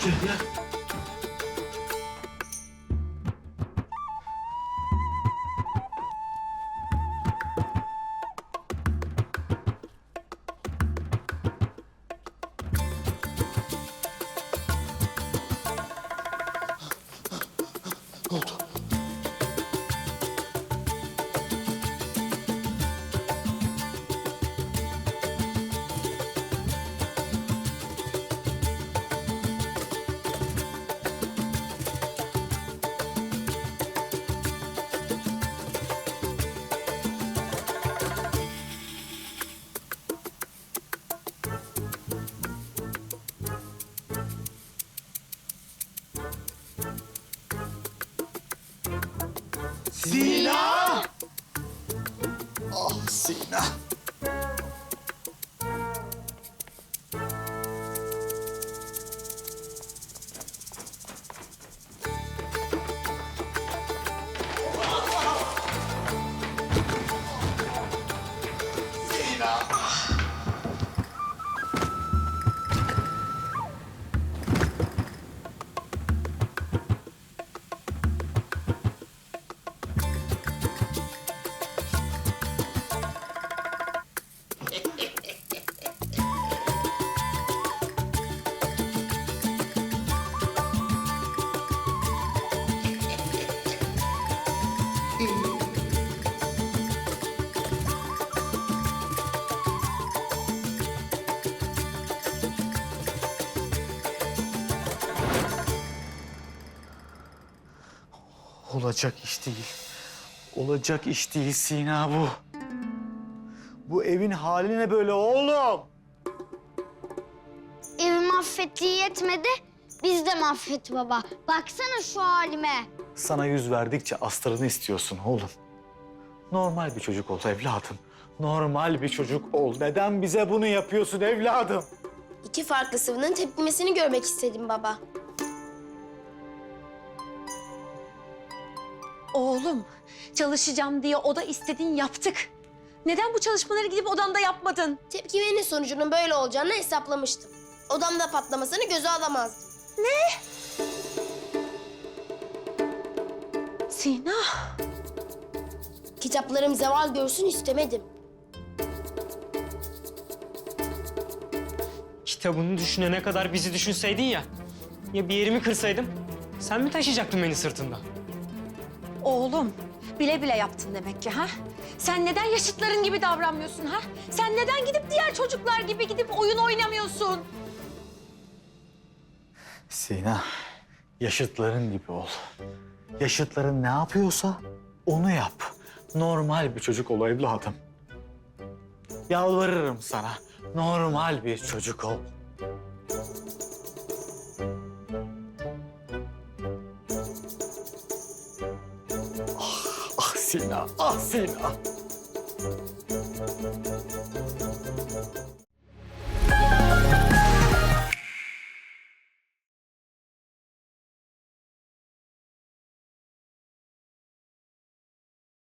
Şehriye. Ne oldu? Sina! Ah Sina. Olacak iş değil. Olacak iş değil Sina bu. Bu evin hali ne böyle oğlum? Evi mahvettiği yetmedi. Biz de mahvet baba. Baksana şu halime. Sana yüz verdikçe astarını istiyorsun oğlum. Normal bir çocuk ol evladım. Normal bir çocuk ol. Neden bize bunu yapıyorsun evladım? İki farklı sıvının tepkimesini görmek istedim baba. Oğlum, çalışacağım diye oda istedin yaptık. Neden bu çalışmaları gidip odanda yapmadın? Tepkimenin sonucunun böyle olacağını hesaplamıştım. Odamda patlamasını göze alamazdım. Sina, Kitaplarım zeval görsün istemedim. Kitabını düşünene kadar bizi düşünseydin ya. Ya bir yerimi kırsaydım? Sen mi taşıyacaktın beni sırtında? Oğlum bile bile yaptın demek ki ha? Sen neden yaşıtların gibi davranmıyorsun ha? Sen neden gidip diğer çocuklar gibi gidip oyun oynamıyorsun? Sina, yaşıtların gibi ol. Yaşıtların ne yapıyorsa onu yap. Normal bir çocuk ol evladım. Yalvarırım sana. Normal bir çocuk ol. Sina, ah Sina.